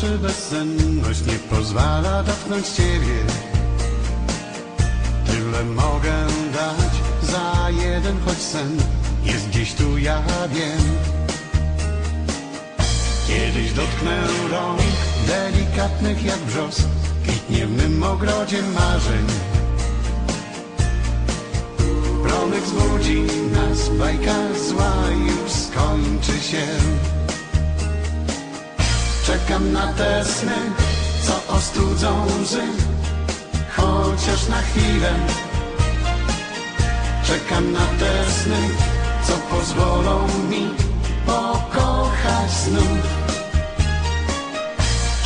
czy bezsenność nie pozwala dotknąć ciebie. Tyle mogę dać za jeden choć sen, jest gdzieś tu, ja wiem. Kiedyś dotknę rąk delikatnych jak brzos, kwitnie w mym ogrodzie marzeń. Promyk zbudzi nas, bajka zła już skończy się. Czekam na te sny, co ostudzą łzy, chociaż na chwilę. Czekam na te sny, co pozwolą mi pokochać znów.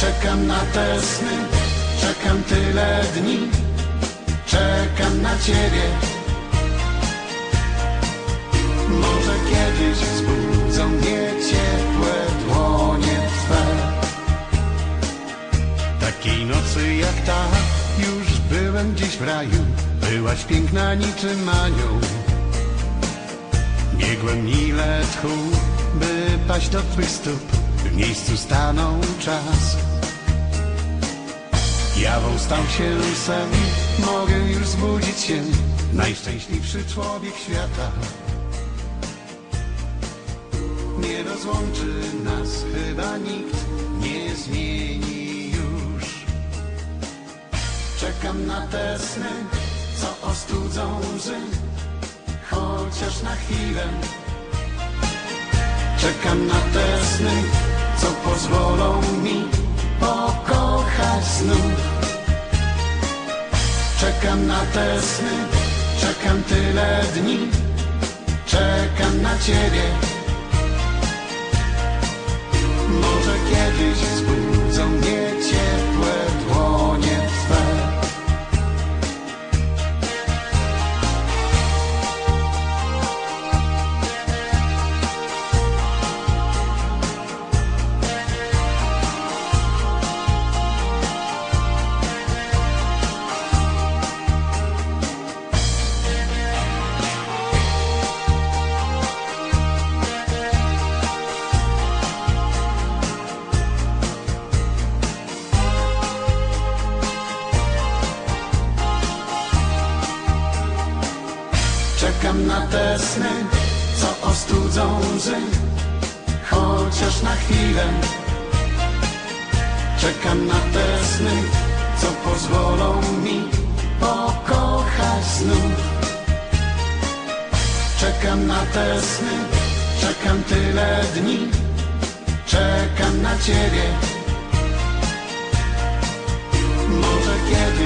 Czekam na te sny, czekam tyle dni, czekam na ciebie. Może kiedyś Jak ta już byłem gdzieś w raju. Byłaś piękna niczym anioł. Biegłem ile tchu, by paść do Twych stóp. W miejscu stanął czas. Jawą stał się sen, mogę już zbudzić się. Najszczęśliwszy człowiek świata. Nie rozłączy nas chyba nikt, na te sny, co ostudzą łzy, chociaż na chwilę. Czekam na te sny, co pozwolą mi pokochać znów. Czekam na te sny, czekam tyle dni, czekam na Ciebie. Czekam na te sny, co ostudzą łzy, chociaż na chwilę. Czekam na te sny, co pozwolą mi pokochać znów. Czekam na te sny, czekam tyle dni, czekam na Ciebie. Może kiedyś